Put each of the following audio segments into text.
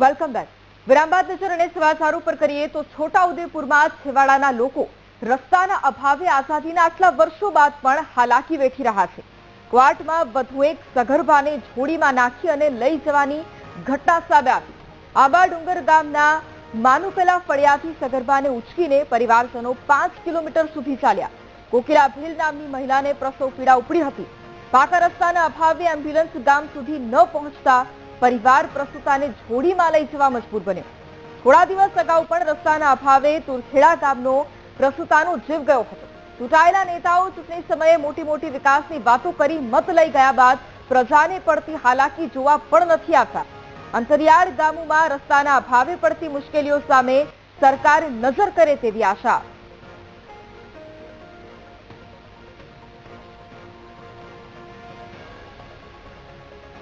Welcome back. વિરામ નજર અને સમાચાર ઉપર કરીએ તો છોટાઉદેપુરમાં છેવાડાના લોકો રસ્તાના અભાવે આઝાદીના આટલા વર્ષો બાદ પણ હાલાકી વેઠી રહ્યા છે. ક્વાર્ટમાં વધુ એક સગર્ભાને જોડીમાં નાખી અને લઈ જવાની ઘટના સામે આવી. આંબાડુંગર ગામના માનુપેલા ફળિયાથી સગર્ભાને ઉચકીને પરિવારજનો પાંચ કિલોમીટર સુધી ચાલ્યા. કોકિલા ભીલ નામની મહિલાને પ્રસવ પીડા ઉપડી હતી. પાકા રસ્તાના અભાવે એમ્બ્યુલન્સ ગામ સુધી ન પહોંચતા પરિવાર પ્રસ્તુતાને જોડીમાં લઈ જવા મજબૂર બન્યો. થોડા દિવસ અગાઉ પણ રસ્તાના અભાવે તુરખેડા ગામનો પ્રસ્તુતાનો જીવ ગયો હતો. ચૂંટાયેલા નેતાઓ ચૂંટણી સમયે મોટી મોટી વિકાસની વાતો કરી મત લઈ ગયા બાદ પ્રજાને પડતી હાલાકી જોવા પણ નથી આવતા. અંતરિયાળ ગામોમાં રસ્તાના અભાવે પડતી મુશ્કેલીઓ સામે સરકાર નજર કરે તેવી આશા.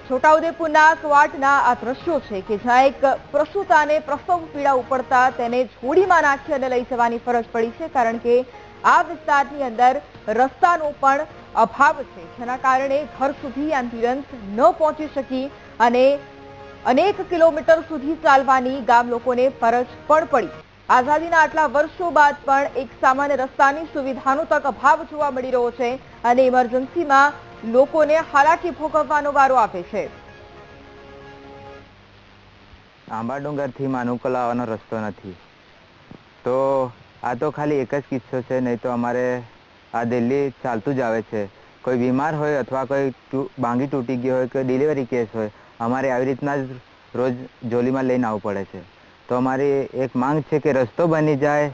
છોટાઉદેપુરના કવાટના આ દ્રશ્યો છે કે જ્યાં એક પ્રસૂતાને પ્રસવ પીડા ઉપડતા તેને જોડીમાં નાખી અને લઈ જવાની ફરજ પડી છે, કારણ કે આ વિસ્તારની અંદર રસ્તાનો પણ અભાવ છે. જેના કારણે ઘર સુધી એમ્બ્યુલન્સ ન પહોંચી શકી અને અનેક કિલોમીટર સુધી ચાલવાની ગામ લોકોને ફરજ પણ પડી. આઝાદીના આટલા વર્ષો બાદ પણ એક સામાન્ય રસ્તાની સુવિધાનો તક અભાવ જોવા મળી રહ્યો છે અને ઇમરજન્સીમાં લોકોને હાલાકી ભોગવવાનો વારો આપે છે. આંબા ડુંગરથી માનુકલ આવવાનો રસ્તો નથી. તો આ તો ખાલી એક જ કિસ્સો છે, નહીં તો અમારે આ દિલ્હી ચાલતું જ આવે છે. કોઈ બીમાર હોય અથવા કોઈ બાંગી તૂટી ગઈ હોય, કોઈ ડિલિવરી કેસ હોય, અમારે આવી રીતના જ રોજ જોલીમાં લઈને આવવું પડે છે. તો અમારી એક માંગ છે કે રસ્તો બની જાય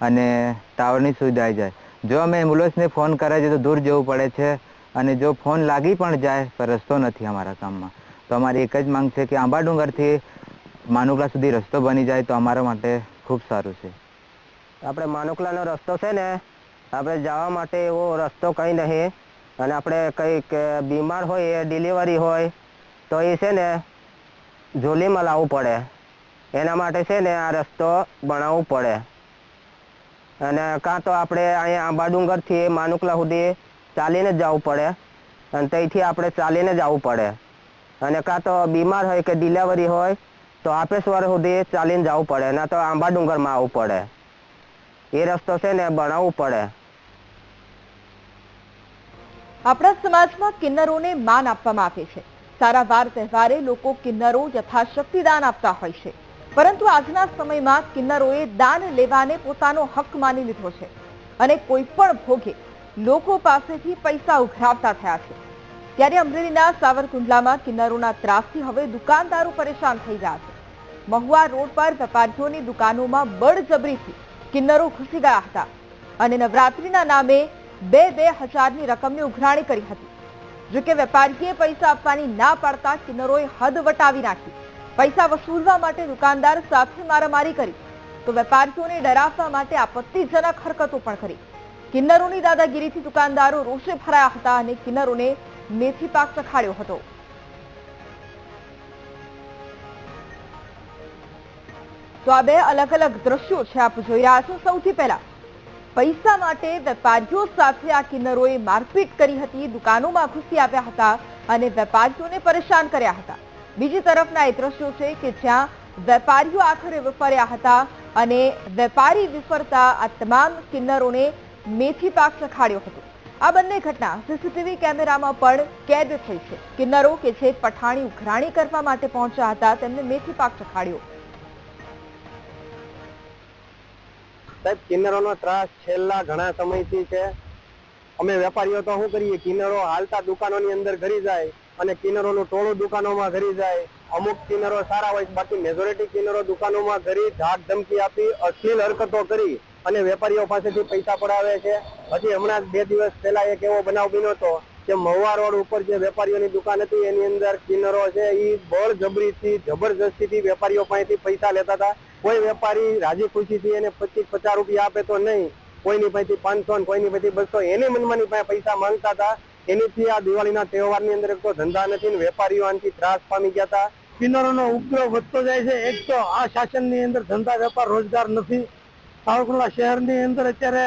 અને ટાવરની સુવિધા આવી જાય. જો અમે એમ્બ્યુલન્સને ફોન કરાવીએ તો દૂર જવું પડે છે. અને જો ફોન લાગી પણ જાય પણ રસ્તો નથી અમારા ગામમાં તો અમારી એક જ માંગ છે કે આંબા ડુંગરથી માનુકલા સુધી રસ્તો બની જાય, તો અમારા માટે ખૂબ સારું છે. આપણે માનુકલાનો રસ્તો છે ને, આપણે જવા માટે એવો રસ્તો કંઈ નહીં. અને આપણે કંઈક બીમાર હોય ડિલિવરી હોય, તો એ છે ને જોલીમાં લાવવું પડે. એના માટે છે ને આ રસ્તો બનાવવું પડે. અને કાં તો આપણે અહીંયા આંબા ડુંગરથી માનુકલા સુધી ચાલીને જ જવું પડે. અને ત્યાંથી આપણે ચાલીને જ પડે. અને કાં તો બીમાર હોય કે ડિલિવરી હોય, તો આપેશ્વર સુધી ચાલીને જવું પડે. ના તો આંબા ડુંગરમાં આવવું પડે. એ રસ્તો છે ને બનાવવું પડે. આપણા સમાજમાં કિન્નરોને માન આપવામાં આવે છે. સારા વાર તહેવારે લોકો કિન્નરો યથાશક્તિ દાન આપતા હોય છે. પરંતુ આજના સમયમાં કિન્નરોએ દાન લેવાને પોતાનો હક માની લીધો છે. અને કોઈ પણ ભોગે લોકો પાસેથી પૈસા ઉઘરાવતા થયા છે. ત્યારે અમરેલીના સાવરકુંડલામાં કિન્નરોના ત્રાસથી હવે દુકાનદારો પરેશાન થઈ રહ્યા છે. મહુવા રોડ પર વેપારીઓની દુકાનોમાં બળજબરીથી કિન્નરો ઘૂસી ગયા હતા અને નવરાત્રીના નામે બે બે હજારની રકમની ઉઘરાણી કરી હતી. જો કે વેપારીએ પૈસા આપવાની ના પાડતા કિન્નરોએ હદ વટાવી નાખી. પૈસા વસૂલવા માટે દુકાનદાર સાથે મારામારી કરી. તો વેપારીઓને ડરાવવા માટે આપત્તિજનક હરકતો પણ કરી. કિન્નરોની દાદાગીરીથી દુકાનદારો રોષે ભરાયા હતા અને કિન્નરોને મેથી પાક ચખાડ્યો હતો. તો આ બે અલગ અલગ દ્રશ્યો છે આપ જોઈ રહ્યા છો. સૌથી પહેલા, પૈસા માટે વેપારીઓ સાથે આ કિન્નરોએ મારપીટ કરી હતી, દુકાનોમાં ઘૂસી આવ્યા હતા અને વેપારીઓને પરેશાન કર્યા હતા. બીજી તરફના એ દ્રશ્યો છે કે જ્યાં વેપારીઓ આખરે વિફર્યા હતા અને વેપારી વિફરતા આ તમામ કિન્નરોને મેથી પાક ચખાડ્યો હતો. આ બંને ઘટના સીસીટીવી કેમેરામાં પણ કેદ થઈ છે. કિન્નરો કે જે પઠાણી ઉઘરાણી કરવા માટે પહોંચ્યા હતા, તેમને મેથી પાક ચખાડ્યો સાહેબ, કિન્નરોનો ત્રાસ છેલ્લા ઘણા સમયથી છે. અમે વેપારીઓ તો શું કરીએ? કિન્નરો હાલતા દુકાનોની અંદર ઘરી જાય અને કિન્નરોનું ટોળું દુકાનોમાં ઘરી જાય. અમુક કિન્નરો સારા હોય, બાકી મેજોરિટી કિન્નરો દુકાનોમાં ઘરી ધાક ધમકી આપી, અશ્લીલ હરકતો કરી. અને વેપારીઓ પાસેથી પૈસા પડાવે છે. પછી હમણાં બે દિવસ પહેલા એક એવો બનાવ બન્યો હતો કે મહુવા રોડ ઉપર જે વેપારીઓની દુકાન હતી, એની અંદર કિન્નરો છે એ બળજબરીથી, જબરજસ્તીથી વેપારીઓ પાસેથી પૈસા લેતા હતા. કોઈ વેપારી રાજી ખુશીથી એને પચીસ પચાસ રૂપિયા આપે તો નહીં. કોઈની પાસેથી પાંચસો ને કોઈની પાસેથી બસો એની મનમાની પાસે પૈસા માંગતા હતા. એનીથી આ દિવાળીના તહેવારની અંદર એક તો ધંધા નથી ને વેપારીઓ આનાથી ત્રાસ પામી ગયા હતા. કિન્નરોનો ઉપદ્રવ વધતો જાય છે. એક તો આ શાસનની અંદર ધંધા, વેપાર, રોજગાર નથી. સાવરકુંડલા શહેરની અંદર અત્યારે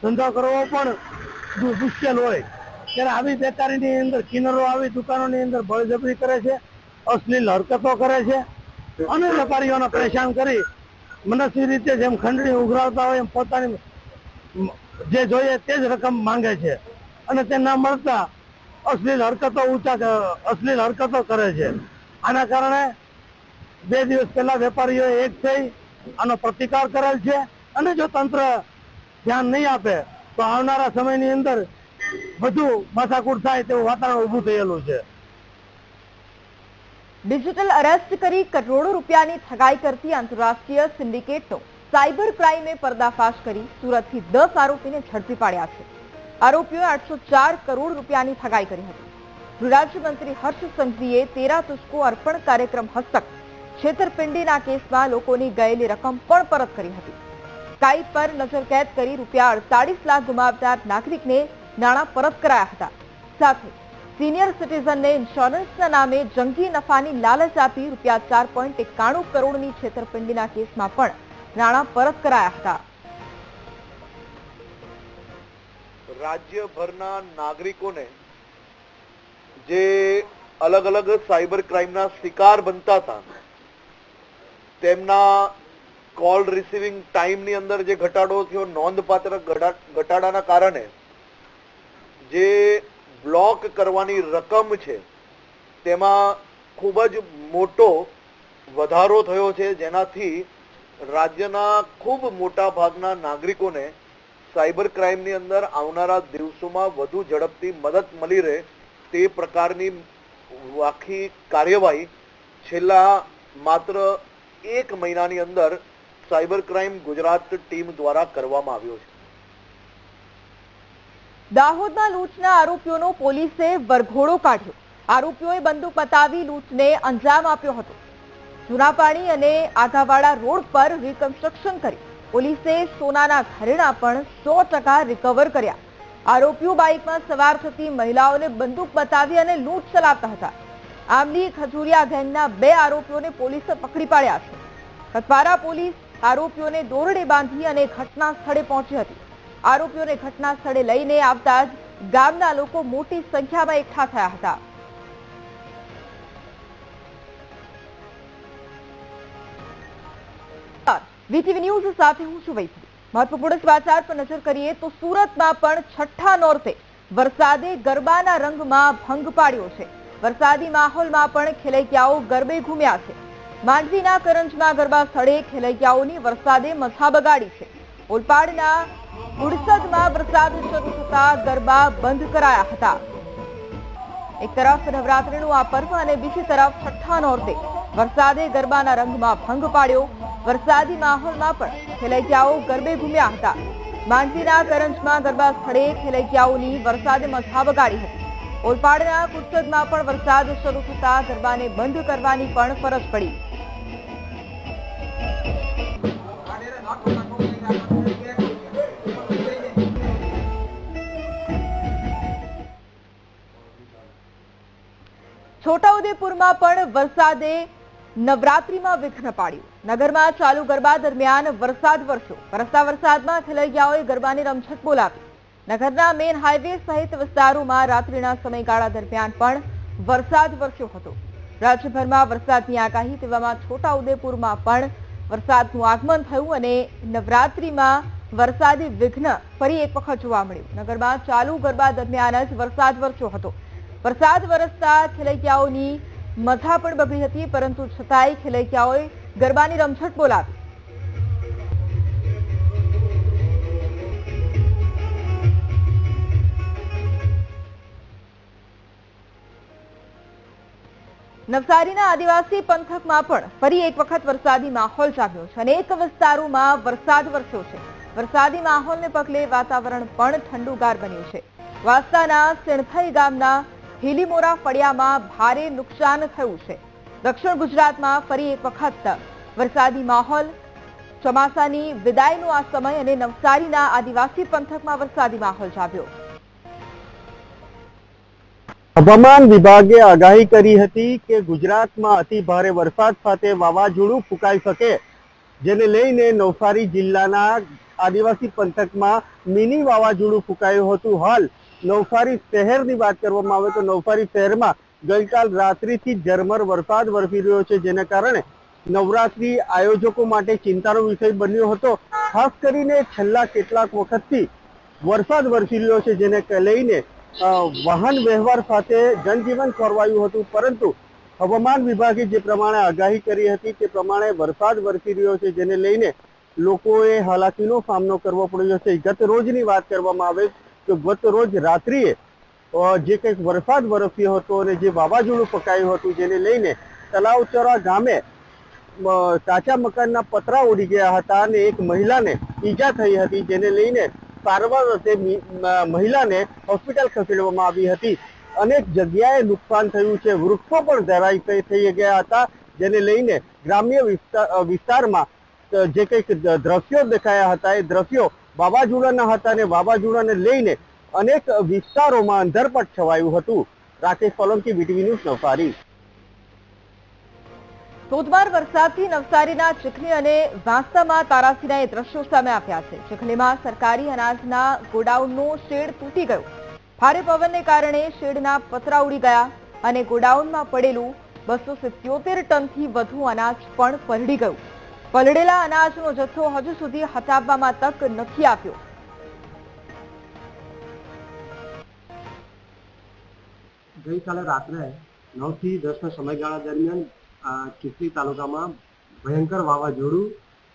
ધંધો કરવો પણ મુશ્કેલ હોય. ત્યારે આવી બેકારીની અંદર કિન્નરો આવી દુકાનોની અંદર બળજબરી કરે છે, અશ્લીલ હરકતો કરે છે. અને વેપારીઓને પરેશાન કરી મનસ્વી રીતે જેમ ખંડણી ઉઘરાવતા હોય એમ પોતાની જે જોઈએ તે જ રકમ માંગે છે. અને તે ના મળતા અશ્લીલ હરકતો ઊંચા અશ્લીલ હરકતો કરે છે. આના કારણે બે દિવસ પહેલા વેપારીઓ એક થઈ, આનો પ્રતિકાર કરેલ છે. અને જો તંત્ર ધ્યાન નહીં આપે, તો આવનારા સમયની અંદર વધુ માથાકૂટ થાય તેવું વાતાવરણ ઊભું થયેલું છે. ડિજિટલ અરેસ્ટ કરી કરોડો રૂપિયાની ઠગાઈ કરતી આંતરરાષ્ટ્રીય સિન્ડિકેટનો સાયબર ક્રાઇમે પર્દાફાશ કરી સુરતથી દસ આરોપીને ઝડપી પાડ્યા છે. આરોપીઓએ આઠસો ચાર કરોડ રૂપિયાની ઠગાઈ કરી હતી. ગૃહરાજ્યમંત્રી હર્ષ સંઘવીએ તેરા તુસ્કો અર્પણ કાર્યક્રમ હસ્તક છેતરપિંડીના કેસમાં લોકોની ગયેલી રકમ પણ પરત કરી હતી. સ્કાઈપ પર નજરકેદ કરી રૂપિયા અડતાલીસ લાખ ગુમાવનાર નાગરિકને નાણાં પરત કરાયા હતા. સાથે સિનિયર સિટીઝનને ઇન્સ્યોરન્સના નામે જંગી નફાની લાલચ આપી રૂપિયા ચાર પોઈન્ટ એકાણું કરોડની છેતરપિંડીના કેસમાં પણ નાણાં પરત કરાયા હતા. રાજ્યભરના નાગરિકોને જે અલગ અલગ સાયબર ક્રાઇમના શિકાર બનતા હતા, તેમના કોલ રિસીવિંગ ટાઈમની અંદર જે ઘટાડો થયો, નોંધપાત્ર ઘટાડાના કારણે, જે બ્લોક કરવાની રકમ છે, તેમાં ખૂબ જ મોટો વધારો થયો છે, જેનાથી રાજ્યના ખૂબ મોટા ભાગના નાગરિકોને સાયબર ક્રાઇમની અંદર આવનારા દિવસોમાં વધુ ઝડપથી મદદ મળી રહે તે પ્રકારની આખી કાર્યવાહી છેલ્લા માત્ર એક મહિનાની અંદર સાયબર ક્રાઇમ ગુજરાત ટીમ દ્વારા કરવામાં આવ્યો છે. દાહોદના લૂંટના આરોપીઓનો પોલીસે વરઘોડો કાઢ્યો. આરોપીઓએ બંદૂક બતાવી લૂંટને અંજામ આપ્યો હતો. જૂનાપાણી અને આઘાવાડા રોડ પર રિકન્સ્ટ્રક્શન કરી. પોલીસે સોનાના ઘરેણા પણ સો ટકા રિકવર કર્યા. આરોપીઓ બાઇકમાં સવાર થતી મહિલાઓને બંદૂક બતાવી અને લૂંટ ચલાવતા હતા. આમલી ખજુરિયા ગેંગના બે આરોપીઓને પોલીસે પકડી પાડ્યા છે. કતવારા પોલીસ આરોપીઓને દોરડે બાંધી અને ઘટના સ્થળે પહોંચી હતી. આરોપીઓને ઘટના સ્થળે લઈને આવતા જ ગામના લોકો મોટી સંખ્યામાં એકઠા થયા હતા. વીટીવી ન્યૂઝ સાથે હું છું વૈભવી. મહત્વપૂર્ણ સમાચાર પર નજર કરીએ તો સુરતમાં પણ છઠ્ઠા નોરતે વરસાદે ગરબાના રંગમાં ભંગ પાડ્યો છે. વરસાદી માહોલમાં પણ ખેલૈયાઓ ગરબે ઘૂમ્યા છે. માંડવીના કરંજના ગરબા સ્થળે ખેલૈયાઓની વરસાદે મથા બગાડી છે. ઓલપાડના ઉડસદમાં વરસાદ શરૂ થતા ગરબા બંધ કરાયા હતા. એક તરફ નવરાત્રીનું આ પર્વ અને બીજી તરફ છઠ્ઠા નોરતે વરસાદે ગરબાના રંગમાં ભંગ પાડ્યો. વરસાદી માહોલમાં પણ ખેલૈયાઓ ગરબે ઘૂમ્યા હતા. માંડવીના કરંજમાં ગરબા સ્થળે ખેલૈયાઓની વરસાદે મથા બગાડી હતી. ઓલપાડના કુટસદમાં પણ વરસાદ શરૂ થતા ગરબાને બંધ કરવાની પણ ફરજ પડી. છોટાઉદેપુરમાં પણ વરસાદે નવરાત્રીમાં વિઘ્ન પાડ્યું. નગરમાં ચાલુ ગરબા દરમિયાન વરસાદ વરસ્યો. વરસતા વરસાદમાં ખેલૈયાઓએ ગરબાની રમઝટ બોલાવી. નગરના મેન હાઈવે સહિત વિસ્તારોમાં રાત્રિના સમયગાળા દરમિયાન પણ વરસાદ વરસ્યો હતો. રાજ્યભરમાં વરસાદની આગાહી તેવામાં છોટાઉદેપુરમાં પણ વરસાદનું આગમન થયું અને નવરાત્રીમાં વરસાદી વિઘ્ન ફરી એક વખત જોવા મળ્યું. નગરમાં ચાલુ ગરબા દરમિયાન જ વરસાદ વરસ્યો હતો. વરસાદ વરસતા ખેલૈયાઓની મજા પણ બગડી હતી, પરંતુ છતાંય ખેલૈયાઓએ ગરબાની રમઝટ બોલાવી. નવસારીના આદિવાસી પંથકમાં પણ ફરી એક વખત વરસાદી માહોલ જામ્યો છે અનેક વિસ્તારોમાં વરસાદ વરસ્યો છે. વરસાદી માહોલને પગલે વાતાવરણ પણ ઠંડુગાર બન્યું છે. વાસ્તાના સિણથઈ ગામના હિલીમોરા ફળિયામાં ભારે નુકસાન થયું છે. દક્ષિણ ગુજરાતમાં ફરી એક વખત વરસાદી માહોલ. ચોમાસાની વિદાયનો આ સમય અને નવસારીના આદિવાસી પંથકમાં વરસાદી માહોલ જામ્યો. હવામાન વિભાગે આગાહી કરી હતી કે ગુજરાતમાં અતિ ભારે વરસાદ સાથે વાવાઝોડું ફૂંકાઈ શકે, જેને લઈને નવસારી જિલ્લાના આદિવાસી પંથકમાં મિની વાવાઝોડું ફૂંકાયું હતું હાલ. નવસારી શહેરની વાત કરવામાં આવે તો નવસારી શહેરમાં ગઈકાલ રાત્રિથી ઝરમર વરસાદ વરસી રહ્યો છે, જેને કારણે નવરાત્રી આયોજકો માટે ચિંતાનો વિષય બન્યો હતો. ખાસ કરીને છેલ્લા કેટલાક વખતથી વરસાદ વરસી રહ્યો છે, જેને લઈને વાહન વ્યવહાર સાથે જનજીવન ખોરવાયું હતું. પરંતુ હવામાન વિભાગે જે પ્રમાણે આગાહી કરી હતી, તે પ્રમાણે વરસાદ વરસી રહ્યો છે, જેને લઈને લોકોએ હાલાકીનો સામનો કરવો પડ્યો છે. ગત રોજની વાત કરવામાં આવે તો ગત રોજ રાત્રિએ જે કંઈક વરસાદ વરસ્યો હતો અને જે વાવાઝોડું પકાયું હતું જેને લઈને તલાવચરા ગામે કાચા મકાનના પતરા ઉડી ગયા હતા અને એક મહિલાને ઈજા થઈ હતી જેને લઈને સારવાર અર્થે મહિલાને હોસ્પિટલ ખસેડવામાં આવી હતી. અનેક જગ્યાએ નુકસાન થયું છે. વૃક્ષો પણ ધરાઈ થઈ- ગયા હતા જેને લઈને ગ્રામ્ય વિસ્તાર વિસ્તારમાં જે કંઈક દ્રશ્યો દેખાયા હતા એ દ્રશ્યો વાવાઝોડાના હતા અને વાવાઝોડાને લઈને અનેક વિસ્તારોમાં અંધરપટ છવાયું હતું. Rakesh Solanki VTV news, Navsari. ધોધમાર વરસાદથી નવસારીના ચીખલી અને વાંસામાં તારાસીના એ દ્રશ્યો સામે આવ્યા છે. ચીખલીમાં સરકારી અનાજના ગોડાઉનનો શેડ તૂટી ગયો. ભારે પવનને કારણે શેડના પતરા ઉડી ગયા અને ગોડાઉનમાં પડેલું બસો સિત્યોતેર ટનથી વધુ અનાજ પણ પરડી ગયું. પલળેલા અનાજનો જથ્થો હજુ સુધી હટાવવામાં તક નથી આપ્યો. ગઈકાલે રાત્રે નવથી દસ ના સમયગાળા દરમિયાન ચીખલી તાલુકામાં ભયંકર વાવાઝોડું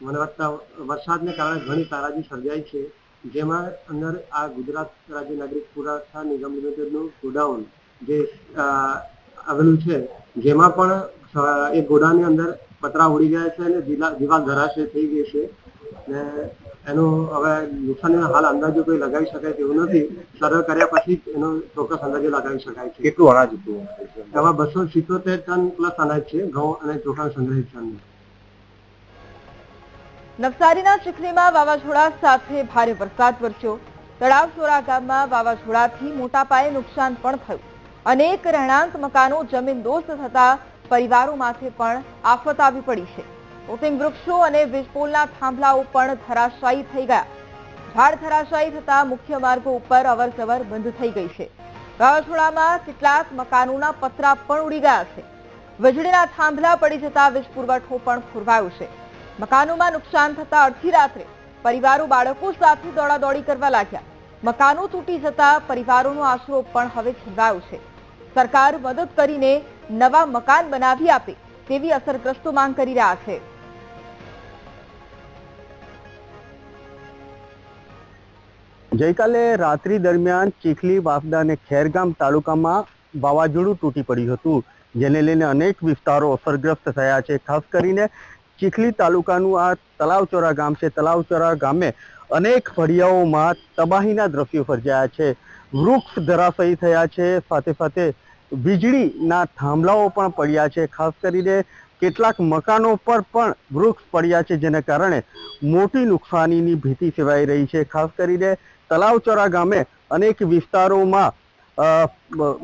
વનવત્તા વરસાદને કારણે ઘણી તારાજી સર્જાઈ છે, જેમાં અંદર આ ગુજરાત રાજ્ય નાગરિક પુરવઠા નિગમ લિમિટેડનું ગોડાઉન જે આવેલું છે, જેમાં પણ એ ગોડાની અંદર પતરા ઉડી ગયા છે અને દિલા- ધરાશે થઈ ગઈ છે. ને એનું હવે નુકસાનીનો હાલ અંદાજો કોઈ લગાવી શકાય તેવું નથી. સર્વે કર્યા પછી એનો ચોક્કસ અંદાજો લગાવી શકાય છે. કેટલું અનાજ હતું? એમાં બસો સિત્તોતેર ટન પ્લસ અનાજ છે ઘઉં અને ચોખા સંગ્રહિત છે. નવસારીના ચીખલીમાં વાવાઝોડા સાથે ભારે વરસાદ વરસ્યો. તળાવસોરા ગામમાં વાવાઝોડાથી મોટા પાયે નુકસાન પણ થયું. અનેક રહેણાંક મકાનો જમીનદોસ્ત થતા પરિવારો માથે પણ આફત આવી પડી છે. ઓસિંગ વૃક્ષો અને વીજપોલના થાંભલાઓ પણ ધરાશાયી થઈ ગયા. ઝાડ ધરાશાયી થતા મુખ્ય માર્ગો ઉપર અવરજવર બંધ થઈ ગઈ છે. વાવાઝોડામાં કેટલાક મકાનોના પતરા પણ ઉડી ગયા છે. વીજળીના થાંભલા પડી જતા વીજ પુરવઠો પણ ખોરવાયો છે. મકાનોમાં નુકસાન થતા અડધી રાત્રે પરિવારો બાળકો સાથે દોડાદોડી કરવા લાગ્યા. મકાનો તૂટી જતા પરિવારોનો આશરો પણ હવે છીનવાયો છે. સરકાર મદદ કરીને નવા મકાન બનાવી આપે તેવી અસરગ્રસ્તો માંગ કરી રહ્યા છે. ગઈકાલે રાત્રિ દરમિયાન ચીખલી વાફદા અને ખેરગામ તાલુકામાં વાવાઝોડું તૂટી પડ્યું હતું, જેને લઈને અનેક વિસ્તારો અસરગ્રસ્ત થયા છે. ખાસ કરીને ચીખલી તાલુકાનું આ તલાવચોરા ગામ છે. તલાવચોરા ગામે અનેક ફળિયાઓમાં તબાહીના દ્રશ્યો સર્જાયા છે. વૃક્ષ ધરાશયી થયા છે. સાથે સાથે વીજળીના થાંભલાઓ પણ પડ્યા છે. ખાસ કરીને કેટલાક મકાનો પર પણ વૃક્ષ પડ્યા છે, જેને કારણે મોટી નુકસાનીની ભીતિ સેવાઈ રહી છે. ખાસ કરીને તલાવચોરા ગામે અનેક વિસ્તારોમાં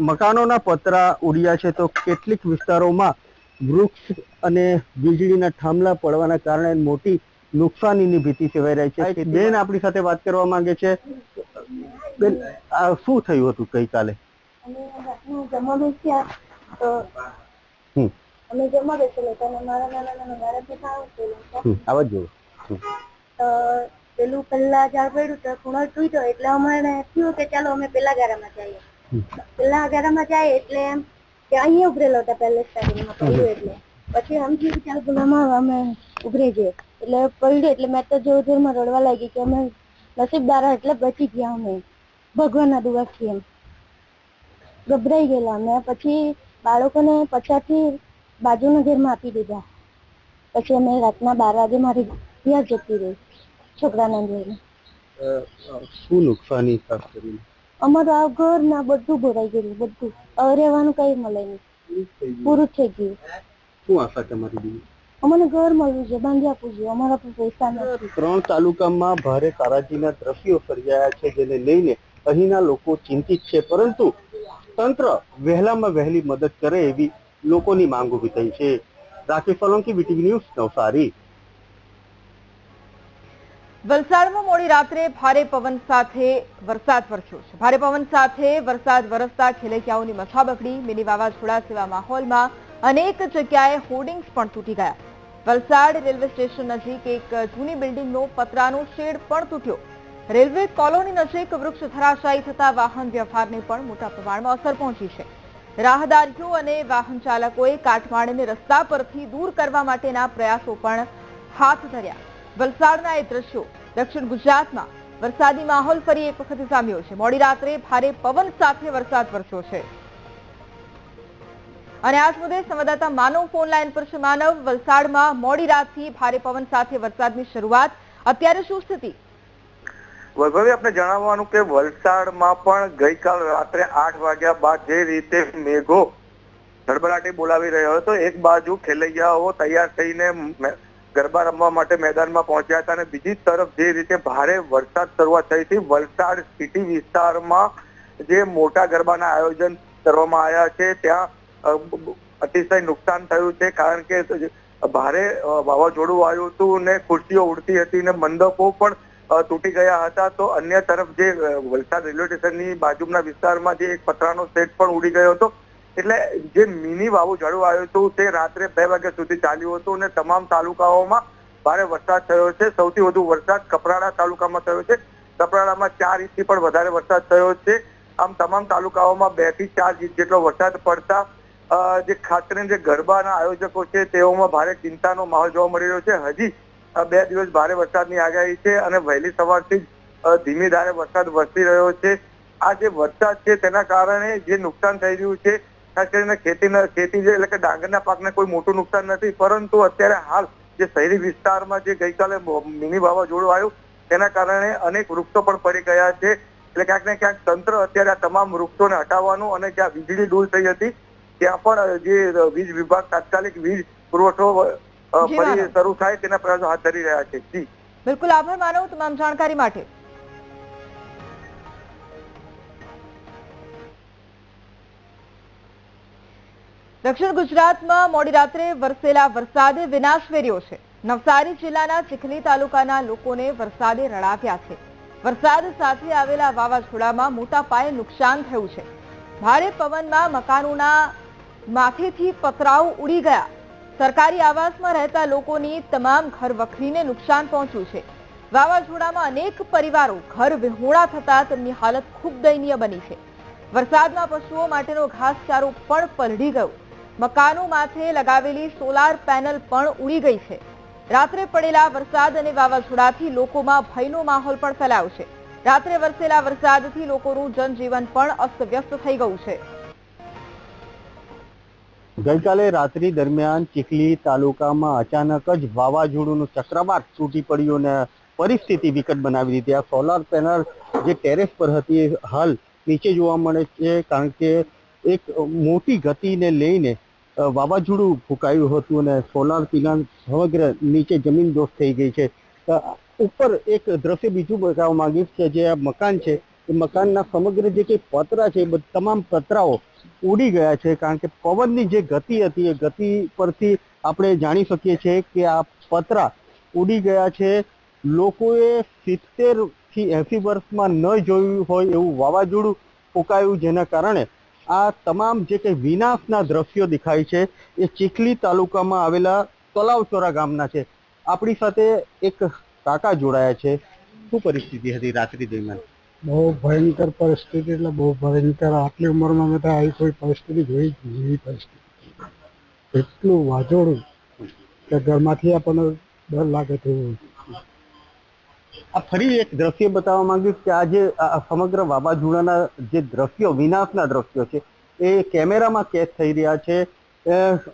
મકાનોના પતરા ઉડ્યા છે. તો કેટલીક વિસ્તારોમાં વૃક્ષ અને વીજળીના થાંભલા પડવાના કારણે મોટી નુકસાનીની ભીતિ સેવાઈ રહી છે. બેન, આપણી સાથે વાત કરવા માંગે છે. બેન શું થયું હતું ગઈકાલે? અમે જમવા બેસ્યા તો અમે જમવા બેસેલો તો મારા નાના નાના મારા પિતા આવશેલા હતા આવાજ તો પેલું પહેલા ઝાડ પડ્યું તો ખૂણો તૂટ્યો એટલે અમારે થયું કે ચાલો અમે પેલા ગારામાં જઈએ. પેલા ગારામાં જાય એટલે એમ કે અહીંયા ઉભરેલો હતા પહેલે સ્ટાર્ટિંગમાં પડ્યું એટલે. પછી સમજી કે ચાલ ગુનામાં અમે ઉભરે જઈએ. એટલે પડ્યું એટલે મેં તો જોર જોરમાં રડવા લાગી કે અમે નસીબદાર એટલે બચી ગયા અમે. ભગવાનના દુવાથી એમ. ગભરાઈ ગયેલા મેં પછી બાળકોને પછાડથી બાજુના ઘરમાં આપી દીધા. પછી અમે રાતના બાર વાગે મારી ત્યાં જતી રહી છોકરાના અ, શું નુકસાની ખાસ કરીને? અમારું આ ઘર ના બધું ભરાઈ ગયેલું બધું. હવે રહેવાનું કઈ મળે નહીં. પૂરું થઈ ગયું. શું આશા તમારી બીજી અમને ઘર મળ્યું છે બાંધી આપવું જોઈએ અમારા પર પૈસા નથી ત્રણ તાલુકામાં ભારે તારાજીના દ્રશ્યો સર્જાયા છે જેને લઈને અહીંના લોકો ચિંતિત છે. પરંતુ તંત્ર વહેલામાં વહેલી મદદ કરે એવી લોકોની માંગ ઊભી થઈ છે. Rakesh Solanki, VTV news, Navsari. વલસાડમાં મોડી રાત્રે ભારે પવન સાથે વરસાદ વરસ્યો છે. ભારે પવન સાથે વરસાદ વરસતા ખેલેકિયાઓની મથા બગડી મિની વાવાઝોડા જેવા માહોલમાં અનેક જગ્યાએ હોર્ડિંગ્સ પણ તૂટી ગયા. વલસાડ રેલવે સ્ટેશન નજીક એક જૂની બિલ્ડિંગનો પતરાનો શેડ પણ તૂટ્યો. રેલવે કોલોની નજીક વૃક્ષ ધરાશાયી થતા વાહન વ્યવહારને પણ મોટા પ્રમાણમાં અસર પહોંચી છે. રાહદારીઓ અને વાહન ચાલકોએ કાટમાળને રસ્તા પરથી દૂર કરવા માટેના પ્રયાસો પણ હાથ ધર્યા. વલસાડના એ દ્રશ્યો દક્ષિણ ગુજરાતમાં વરસાદી માહોલ ફરી એક વખત જામ્યો છે. મોડી રાત્રે ભારે પવન સાથે વરસાદ વરસ્યો છે. અને આ મુદ્દે સંવાદદાતા માનવ ફોન લાઈન પર છે. માનવ, વલસાડમાં મોડી રાતથી ભારે પવન સાથે વરસાદની શરૂઆત. અત્યારે શું સ્થિતિ? વૈભવી આપણે જણાવવાનું કે વલસાડમાં પણ ગઈકાલ રાત્રે આઠ વાગ્યા બાદ જે રીતે મેઘો ધડબડાટી બોલાવી રહ્યો હતો, એક બાજુ ખેલૈયાઓ તૈયાર થઈને ગરબા રમવા માટે મેદાનમાં પહોંચ્યા હતા અને બીજી તરફ જે રીતે ભારે વરસાદ શરૂઆત થઈ હતી, વલસાડ સિટી વિસ્તારમાં જે મોટા ગરબાના આયોજન કરવામાં આવ્યા છે, ત્યાં અતિશય નુકસાન થયું છે, કારણ કે ભારે વાવાઝોડું આવ્યું હતું ને ખુરશીઓ ઉડતી હતી ને મંડપો પણ તૂટી ગયા હતા, તો અન્ય તરફ જે વલસાડ રેલવે સ્ટેશનની બાજુના વિસ્તારમાં જે એક પતરાનો સેટ પણ ઉડી ગયો હતો. એટલે જે મિની વાવાઝોડું આવ્યું હતું, તે રાત્રે બે વાગ્યા સુધી ચાલ્યું હતું અને તમામ તાલુકાઓમાં ભારે વરસાદ થયો છે. સૌથી વધુ વરસાદ કપરાડા તાલુકામાં થયો છે. કપરાડામાં ચાર ઇંચથી પણ વધારે વરસાદ થયો છે. આમ તમામ તાલુકાઓમાં બેથી ચાર ઇંચ જેટલો વરસાદ પડતા જે ખાસ જે ગરબાના આયોજકો છે, તેઓમાં ભારે ચિંતાનો માહોલ જોવા મળી રહ્યો છે. હજી બે દિવસ ભારે વરસાદની આગાહી છે અને વહેલી સવારથી જ ધીમી ધારે વરસાદ વરસી રહ્યો છે. આ જે વરસાદ છે તેના કારણે જે નુકસાન થઈ રહ્યું છે, ખાસ કરીને ખેતીના ખેતી જે એટલે કે ડાંગરના પાકને કોઈ મોટું નુકસાન નથી, પરંતુ અત્યારે હાલ જે શહેરી વિસ્તારમાં જે ગઈકાલે મિની વાવાઝોડું આવ્યું, તેના કારણે અનેક વૃક્ષો પણ પડી ગયા છે. એટલે ક્યાંક ને ક્યાંક તંત્ર અત્યારે આ તમામ વૃક્ષોને હટાવવાનું અને જ્યાં વીજળી ડૂલ થઈ હતી, ત્યાં પણ જે વીજ વિભાગ તાત્કાલિક વીજ પુરવઠો ફરી શરૂ થાય તેના પ્રયાસો હાથ ધરી રહ્યા છે. જી. બિલકુલ આભાર માનવ તમામ જાણકારી માટે. દક્ષિણ ગુજરાતમાં મોડી રાત્રે વરસેલા વરસાદે વિનાશ વેર્યો છે. નવસારી જિલ્લાના ચીખલી તાલુકાના લોકોને વરસાદે રડાવ્યા છે. વરસાદ સાથે આવેલા વાવાઝોડામાં મોટા પાયે નુકસાન થયું છે. ભારે પવનમાં મકાનોના માથેથી પતરાઓ ઉડી ગયા. સરકારી આવાસમાં રહેતા લોકોની તમામ ઘર વખરીને નુકસાન પહોંચ્યું છે. વાવાઝોડામાં અનેક પરિવારો ઘર વિહોણા થતા તેમની હાલત ખૂબ દયનીય બની છે. વરસાદમાં પશુઓ માટેનો ઘાસચારો પણ પલળી ગયો. મકાનો માથે લગાવેલી સોલાર પેનલ પણ ઉડી ગઈ છે. રાત્રે પડેલા વરસાદ અને વાવાઝોડાથી લોકોમાં ભયનો માહોલ પણ ફેલાયો છે. રાત્રે વરસેલા વરસાદથી લોકોનું જનજીવન પણ અસ્તવ્યસ્ત થઈ ગયું છે. ગઈકાલે રાત્રિ દરમિયાન ચીખલી તાલુકામાં અચાનક જ વાવાઝોડુંનું ચક્રવાત તૂટી પડ્યું અને પરિસ્થિતિ વિકટ બનાવી દીધી. આ સોલાર પેનલ જે ટેરેસ પર હતી એ હાલ નીચે જોવા મળે છે કારણ કે એક મોટી ગતિને લઈને વાવાઝોડું ફૂંકાયું હતું અને સોલાર પિલાન સમગ્ર નીચે જમીન દોષ થઈ ગઈ છે. ઉપર એક દ્રશ્ય બીજું બતાવવા માંગીશ કે જે આ મકાન છે એ મકાનના સમગ્ર જે કંઈ પતરા છે, એ તમામ પતરાઓ ઉડી ગયા છે, કારણ કે પવનની જે ગતિ હતી, એ ગતિ પરથી આપણે જાણી શકીએ છીએ કે આ પતરા ઉડી ગયા છે. લોકોએ સિત્તેરથી એસી વર્ષમાં ન જોયું હોય એવું વાવાઝોડું ફૂંકાયું, જેના કારણે આ તમામ જે કંઈ વિનાશના દ્રશ્યો દેખાય છે, એ ચીખલી તાલુકામાં આવેલા તલાવચોરા ગામના છે. આપણી સાથે એક કાકા જોડાયા છે. શું પરિસ્થિતિ હતી રાત્રિ દરમિયાન? બહુ ભયંકર પરિસ્થિતિ એટલે બહુ ભયંકર. આટલી ઉંમરમાં મેં આવી કોઈ પરિસ્થિતિ જોઈ જ નહીં. પરિસ્થિતિ. એટલું વાજોડું કે ઘરમાંથી આપણને ડર લાગે તેવું આ ફરી એક દ્રશ્ય બતાવવા માંગ્યું કે આ સમગ્ર વાવાઝોડાના જે દ્રશ્યો, વિનાશના દ્રશ્યો છે, એ કેમેરામાં કેદ થઈ રહ્યા છે.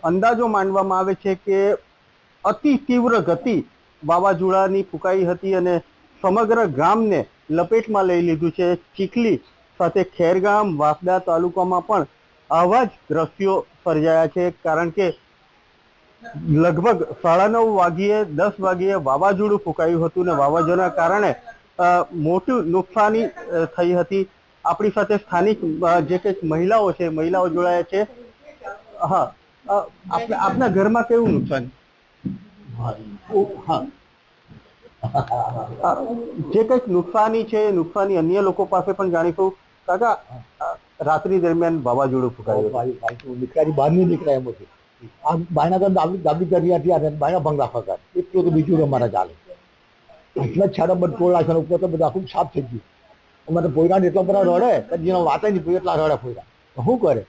અંદાજો માનવામાં આવે છે કે અતિ તીવ્ર ગતિ વાવાઝોડાની ફૂંકાઈ હતી અને સમગ્ર ગામને લપેટમાં લઈ લીધું છે. ચીખલી સાથે ખેરગામ વાસદા તાલુકામાં પણ આવા જ દ્રશ્યો સર્જાયા છે. કારણ કે લગભગ સાડા નવ વાગ્યે દસ વાગ્યે વાવાઝોડું ફૂંકાયું હતું ને વાવાઝોડાના કારણે મોટું નુકસાની થઈ હતી. આપણી સાથે સ્થાનિક જે કંઈક મહિલાઓ છે મહિલાઓ જોડાયા છે. હા આપના ઘરમાં કેવું નુકસાન? હા. જે કંઈક નુકસાની છે નુકસાની અન્ય લોકો પાસે પણ જાણીશું. કાકા રાત્રિ દરમિયાન વાવાઝોડું ફૂંકાયું. નીકળ્યા બહાર નહીં નીકળ્યા એમ હતું. આ બાયના તો દાબી દાબી કરી હતી અને બાયના ભંગ કર એટલું તો બીજું અમારે ચાલે. એટલા છાડા બધું ટોળ છે ઉપર તો બધા આખું સાફ થઈ ગયું. અમારે પોયરા એટલા બધા રડે કે જેનો વાત નહીં એટલા રડે પોયરા. શું કરે?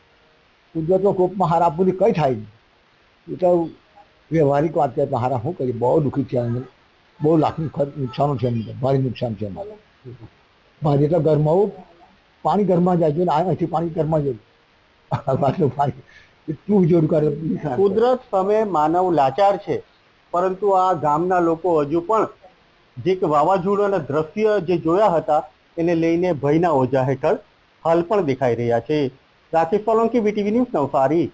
કુદરતનો કોપમાં હાર પૂરી કઈ થાય નહીં. એ તો વ્યવહારિક વાત છે હારા શું કરી બહુ દુઃખી અમે. બહુ લાખનું નુકસાન છે ભારે નુકસાન છે અમારે ભારે એટલે ઘરમાં પાણી ઘરમાં જાય છે અહીંથી પાણી ઘરમાં જાય પાણી, એટલું જોર કરે. કુદરત સામે માનવ લાચાર છે, પરંતુ આ ગામના લોકો હજુ પણ જે કે વાવાઝોડાના દ્રશ્ય જે જોયા હતા, એને લઈને ભયના ઓજા હેઠળ હાલ પણ દેખાઈ રહ્યા છે. Rakesh Solanki VTV news Navsari.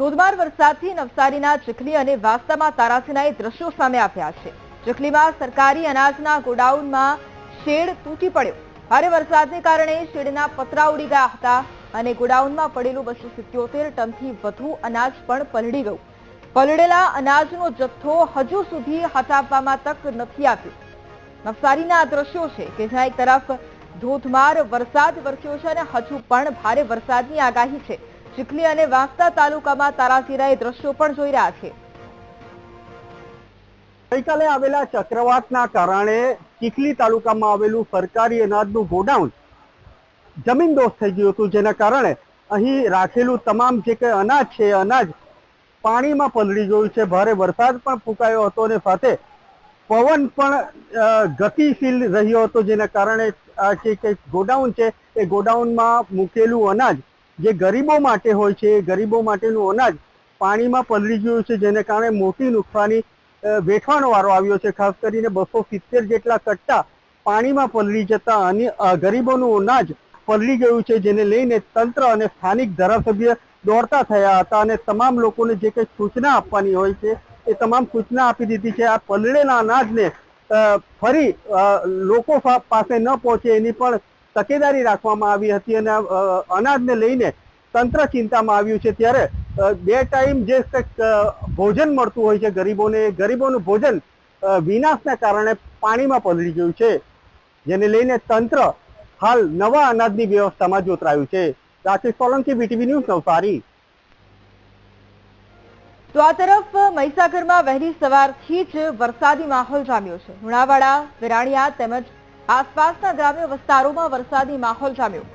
ધોધમાર વરસાદથી નવસારીના ચીખલી અને વાસ્તામાં તારાસીના દ્રશ્યો સામે આવ્યા છે. ચીખલીમાં સરકારી અનાજના ગોડાઉનમાં શેડ તૂટી પડ્યો. ભારે વરસાદને કારણે શેડના પતરા ઉડી ગયા હતા અને ગોડાઉનમાં પડેલું બસો સિત્યોતેર ટનથી વધુ અનાજ પણ પલળી ગયું. પલળેલા અનાજનો જથ્થો હજુ સુધી હટાવવામાં તક નથી આપ્યો નવસારીના દ્રશ્યો છે કે જ્યાં એક તરફ ધોધમાર વરસાદ વરસ્યો છે અને હજુ પણ ભારે વરસાદની આગાહી છે. ચીખલી અને વાંસદા તાલુકામાં તારાસીરા એ દ્રશ્યો પણ જોઈ રહ્યા છે. ગઈકાલે આવેલા ચક્રવાતના કારણે ચીખલી તાલુકામાં આવેલું સરકારી અનાજનું ગોડાઉન જમીનદોસ્ત થઈ ગયું હતું, જેના કારણે અહીં રાખેલું તમામ જે કંઈ અનાજ છે અનાજ પાણીમાં પલળી ગયું છે. ભારે વરસાદ પણ ફૂંકાયો હતો અને સાથે પવન પણ ગતિશીલ રહ્યો હતો, જેના કારણે આ જે કંઈક ગોડાઉન છે, એ ગોડાઉનમાં મૂકેલું અનાજ જે ગરીબો માટે હોય છે ગરીબો માટેનું અનાજ પાણીમાં પલળી ગયું છે, જેને કારણે મોટી નુકસાની વેઠવાનો વારો આવ્યો છે. ખાસ કરીને બસો સિત્તેર જેટલા કટ્ટા પાણીમાં પલળી જતા અને ગરીબોનું અનાજ પલળી ગયું છે, જેને લઈને તંત્ર અને સ્થાનિક ધારાસભ્ય દોડતા થયા હતા અને તમામ લોકોને જે કંઈ સૂચના આપવાની હોય છે, એ તમામ સૂચના આપી દીધી છે. આ પલળેલા અનાજને ફરી લોકો પાસે ન પહોંચે એની પણ તકેદારી રાખવામાં આવી હતી અને અનાજને લઈને તંત્ર ચિંતામાં આવ્યું છે ત્યારે બે ટાઈમ જે ભોજન મળતું હોય છે ગરીબોને ગરીબોનું ભોજન વિનાશના કારણે પાણીમાં પલળી ગયું છે. જેને લઈને તંત્ર હાલ નવા અનાજની વ્યવસ્થામાં જોતરાયું છે. Rakesh Solanki VTV news, Navsari. તો આ તરફ મહીસાગરમાં વહેલી સવારથી જ વરસાદી માહોલ જામ્યો છે. લુણાવાડા વિરાણીયા તેમજ આસપાસના ગ્રામ્ય વિસ્તારોમાં વરસાદી માહોલ જામ્યો.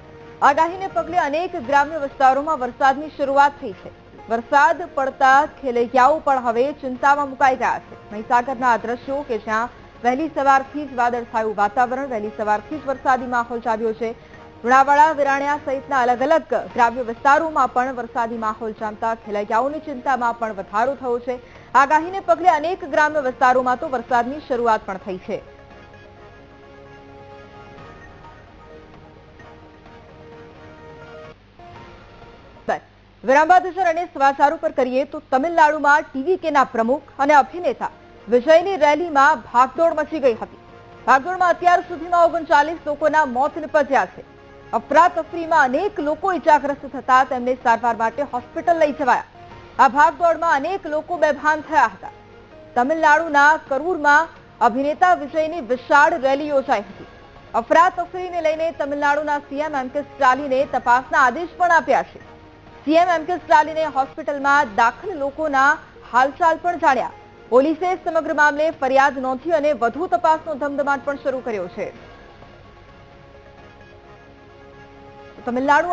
આગાહીને પગલે અનેક ગ્રામ્ય વિસ્તારોમાં વરસાદની શરૂઆત થઈ છે. વરસાદ પડતા ખેલૈયાઓ પણ હવે ચિંતામાં મુકાઈ ગયા છે. મહીસાગરના આ દ્રશ્યો કે જ્યાં વહેલી સવારથી જ વાદળછાયું વાતાવરણ, વહેલી સવારથી જ વરસાદી માહોલ જામ્યો છે. લુણાવાડા, વિરાણિયા સહિતના અલગ અલગ ગ્રામ્ય વિસ્તારોમાં પણ વરસાદી માહોલ જામતા ખેલૈયાઓની ચિંતામાં પણ વધારો થયો છે. આગાહીને પગલે અનેક ગ્રામ્ય વિસ્તારોમાં તો વરસાદની શરૂઆત પણ થઈ છે. બસ. વિરામ બાદ નજર અને સમાચારો પર કરીએ તો તમિલનાડુમાં ટીવીકેના પ્રમુખ અને અભિનેતા વિજયની રેલીમાં ભાગદોડ મચી ગઈ હતી. ભાગદોડમાં અત્યાર સુધીમાં ઓગણચાલીસ લોકોના મોત નિપજ્યા છે. અફરાતફરીમાં અનેક લોકો ઇજાગ્રસ્ત થતા તેમને સારવાર માટે હોસ્પિટલ લઈ જવાયા. આ ભાગદોડમાં અનેક લોકો બેભાન થયા હતા. તમિલનાડુના કરૂરમાં અભિનેતા વિજયની વિશાળ રેલી યોજાઈ હતી. અફરાતફરીને લઈને તમિલનાડુના સીએમ એમ કે સ્ટાલિને તપાસના આદેશ પણ આપ્યા છે. સીએમ એમ કે સ્ટાલિને હોસ્પિટલમાં દાખલ લોકોના હાલચાલ પણ જાણ્યા. પોલીસે સમગ્ર મામલે ફરિયાદ નોંધી અને વધુ તપાસનો ધમધમાટ પણ શરૂ કર્યો છે. તમિલનાડુ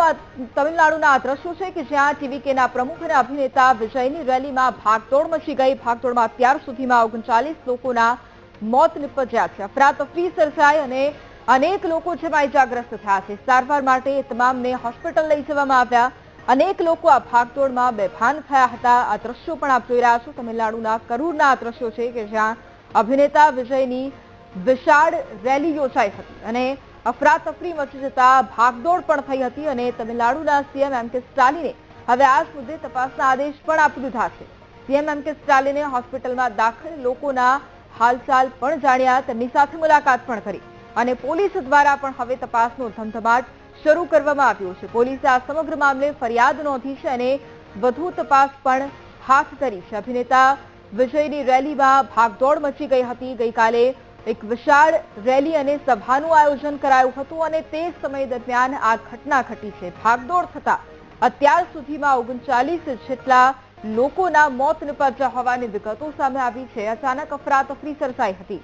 તમિલનાડુના આ દ્રશ્યો છે કે જ્યાં ટીવીકેના પ્રમુખ અને અભિનેતા વિજયની રેલીમાં ભાગદોડ મચી ગઈ. ભાગદોડમાં અત્યાર સુધીમાં ઓગણચાલીસ લોકોના મોત નિપજ્યા છે. અફરાતફરી સર્જાઈ અને અનેક લોકો જેમાં ઇજાગ્રસ્ત થયા છે. સારવાર માટે તમામને હોસ્પિટલ લઈ જવામાં આવ્યા. અનેક લોકો આ ભાગદોડમાં બેભાન થયા હતા. આ દ્રશ્યો પણ આપ જોઈ રહ્યા છો. તમિલનાડુના કરૂરના આ દ્રશ્યો છે કે જ્યાં અભિનેતા વિજયની વિશાળ રેલી યોજાઈ હતી અને અફરાતફરી મચી જતા ભાગદોડ પણ થઈ હતી અને તમિલનાડુના સીએમ એમ કે સ્ટાલિને હવે આ મુદ્દે તપાસના આદેશ પણ આપી દીધા છે. સીએમ એમ કે સ્ટાલિને હોસ્પિટલમાં દાખલ લોકોના હાલચાલ પણ જાણ્યા. તેમની સાથે મુલાકાત પણ કરી અને પોલીસ દ્વારા પણ હવે તપાસનો ધમધમાટ શરૂ કરવામાં આવ્યો છે. પોલીસે આ સમગ્ર મામલે ફરિયાદ નોંધી છે અને વધુ તપાસ પણ હાથ ધરી છે. અભિનેતા વિજયની રેલીમાં ભાગદોડ મચી ગઈ હતી. ગઈકાલે એક વિશાળ રેલી અને સભાનું આયોજન કરાયું હતું અને તે સમય દરમિયાન આ ઘટના ઘટી છે. ભાગદોડ થતા અત્યાર સુધીમાં ઓગણચાલીસ જેટલા લોકોના મોત નિપજ્યા હોવાની વિગતો સામે આવી છે. અચાનક અફરાતફરી સર્જાઈ હતી.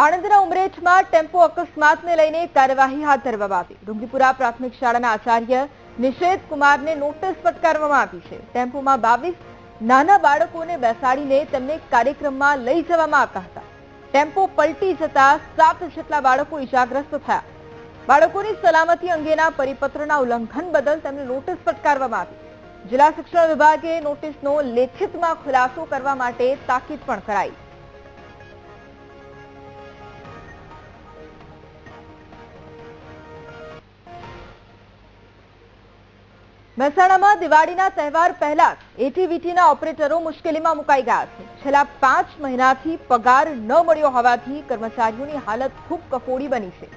આણંદના ઉમરેઠમાં ટેમ્પો અકસ્માતને લઈને કાર્યવાહી હાથ ધરવામાં આવી. ડુંગીપુરા પ્રાથમિક શાળાના આચાર્ય નિષેધ કુમારને નોટિસ ફટકારવામાં આવી છે. ટેમ્પોમાં બાવીસ નાના બાળકોને બેસાડીને તેમને કાર્યક્રમમાં લઈ જવામાં આવતા હતા. ટેમ્પો પલટી જતા સાત જેટલા બાળકો ઇજાગ્રસ્ત થયા. બાળકોની સલામતી અંગેના પરિપત્રના ઉલ્લંઘન બદલ તેમને નોટિસ ફટકારવામાં આવી. જિલ્લા શિક્ષણ વિભાગે નોટિસનો લેખિતમાં ખુલાસો કરવા માટે તાકીદ પણ કરાઈ. મહેસાણામાં દિવાળીના તહેવાર પહેલા એટીવીટીના ઓપરેટરો મુશ્કેલીમાં મુકાઈ ગયા છે. છેલ્લા પાંચ મહિનાથી પગાર ન મળ્યો હોવાથી કર્મચારીઓની હાલત ખૂબ કફોડી બની છે.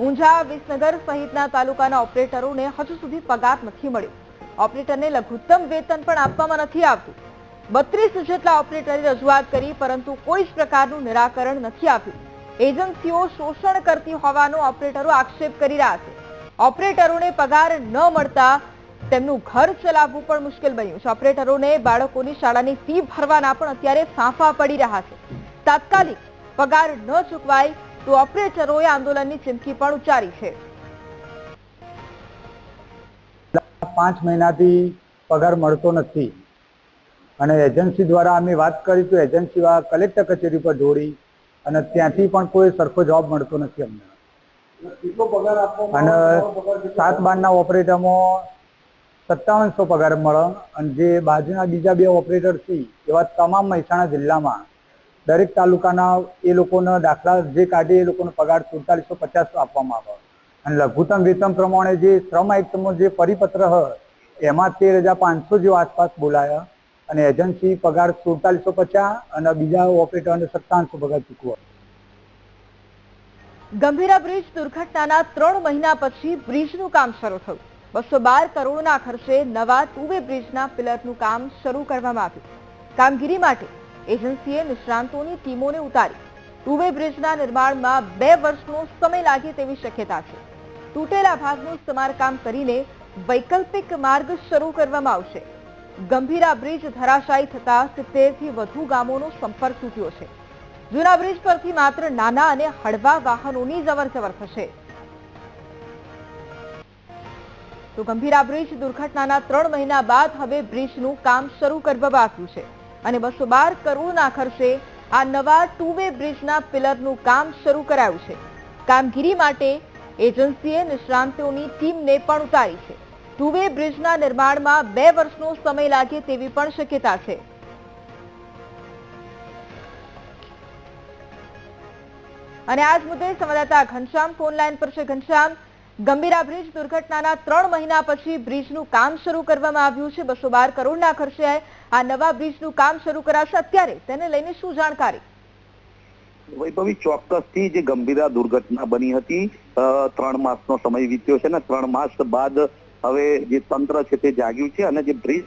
ઊંઝા વિસનગર સહિતના તાલુકાના ઓપરેટરોને હજુ સુધી પગાર નથી મળ્યો. ઓપરેટરને લઘુત્તમ વેતન પણ આપવામાં નથી આવતું. બત્રીસ જેટલા ઓપરેટરે રજૂઆત કરી, પરંતુ કોઈ જ પ્રકારનું નિરાકરણ નથી આપ્યું. એજન્સીઓ શોષણ કરતી હોવાનો ઓપરેટરો આક્ષેપ કરી રહ્યા છે. ઓપરેટરોને પગાર ન મળતા તેમનું ઘર ચલાવવું પણ મુશ્કેલ બન્યું છે. ઓપરેટરોને બાળકોની શાળાની ફી ભરવાના પણ અત્યારે ફાંફા પડી રહ્યા છે. તાત્કાલિક પગાર ન ચૂકવાય તો ઓપરેટરોએ આંદોલનની ચીમકી પણ ઉચ્ચારી છે. પાંચ મહિનાથી પગાર મળતો નથી. અને એજન્સી દ્વારા અમે વાત કરી તો એજન્સી કલેક્ટર કચેરી પર દોડી અને ત્યાંથી પણ કોઈ સરખો જવાબ મળતો નથી અમને. અને સાત બારના ઓપરેટરમાં સત્તાવનસો પગાર મળે અને જે બાજુના બીજા બે ઓપરેટર છે, એવા તમામ મહેસાણા જિલ્લામાં દરેક તાલુકાના એ લોકોના દાખલા જે કાઢે એ લોકોનો પગાર સુડતાલીસો પચાસ આપવામાં આવે. અને લઘુત્તમ વેતન પ્રમાણે જે શ્રમ આયુક્તનો જે પરિપત્ર હ, એમાં તેર હજાર પાંચસો જેવો આસપાસ બોલાયા અને એજન્સી પગાર સુડતાલીસો પચાસ અને બીજા ઓપરેટરને સત્તાવનસો પગાર ચૂકવો. ગંભીરા બ્રિજ દુર્ઘટનાના ત્રણ મહિના પછી બ્રિજનું કામ શરૂ થયું. બસો બાર કરોડના ખર્ચે નવા ટુવે બ્રિજના પિલરનું કામ શરૂ કરવામાં આવ્યું. કામગીરી માટે એજન્સીએ નિષ્ણાંતોની ટીમોને ઉતારી ટુવે બ્રિજના નિર્માણમાં બે વર્ષનો સમય લાગે તેવી શક્યતા છે. તૂટેલા ભાગનું સમારકામ કરીને વૈકલ્પિક માર્ગ શરૂ કરવામાં આવશે. ગંભીરા બ્રિજ ધરાશાયી થતા સિત્તેરથી વધુ ગામોનો સંપર્ક તૂટ્યો છે. જૂના બ્રિજ પરથી માત્ર નાના અને હળવા વાહનોની જ અવરજવર થશે. તો ગંભીરા બ્રિજ દુર્ઘટનાના ત્રણ મહિના બાદ હવે બ્રિજનું કામ શરૂ કરવામાં આવ્યું છે. અને બસો બાર કરોડના ખર્ચે આ નવા ટુ વે બ્રિજના પિલરનું કામ શરૂ કરાયું છે. કામગીરી માટે એજન્સીએ નિષ્ણાંતોની ટીમને પણ ઉતારી છે. ટુ વે બ્રિજના નિર્માણમાં બે વર્ષનો સમય લાગે તેવી પણ શક્યતા છે. અને આજ મુદ્દે સંવાદદાતા ઘનશ્યામ ફોન લાઈન પર છે. ઘનશ્યામ ગંભીરા બ્રિજ દુર્ઘટનાના ત્રણ મહિના પછી બ્રિજનું કામ શરૂ કરવામાં આવ્યું છે. બસો બાર કરોડના ખર્ચે આ નવા બ્રિજનું કામ શરૂ કરાશે. અત્યારે તેને લઈને શું જાણકારી? વૈભવી, ચોક્કસથી જે ગંભીરા દુર્ઘટના બની હતી ત્રણ માસનો સમય વીત્યો છે ને ત્રણ માસ બાદ હવે જે તંત્ર છે તે જાગ્યું છે અને જે બ્રિજ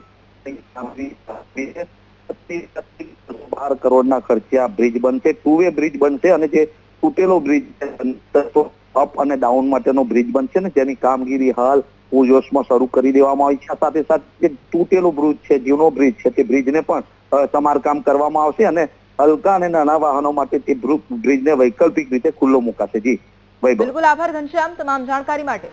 બાર કરોડના ખર્ચે આ બ્રિજ બનશે. ટુ વે બ્રિજ બનશે અને જે તૂટેલો બ્રિજ અપ અને ડાઉન માટેનો બ્રિજ બનશે ને, જેની કામગીરી હાલ પૂરજોશમાં શરૂ કરી દેવામાં આવી છે. સાથે સાથે તૂટેલો બ્રિજ છે, જૂનો બ્રિજ છે, તે બ્રિજને પણ સમારકામ કરવામાં આવશે અને હલકા અને નાના વાહનો માટે તે બ્રિજને વૈકલ્પિક રીતે ખુલ્લો મુકાશે. જી બિલકુલ આભાર ઘનશ્યામ, તમામ જાણકારી માટે.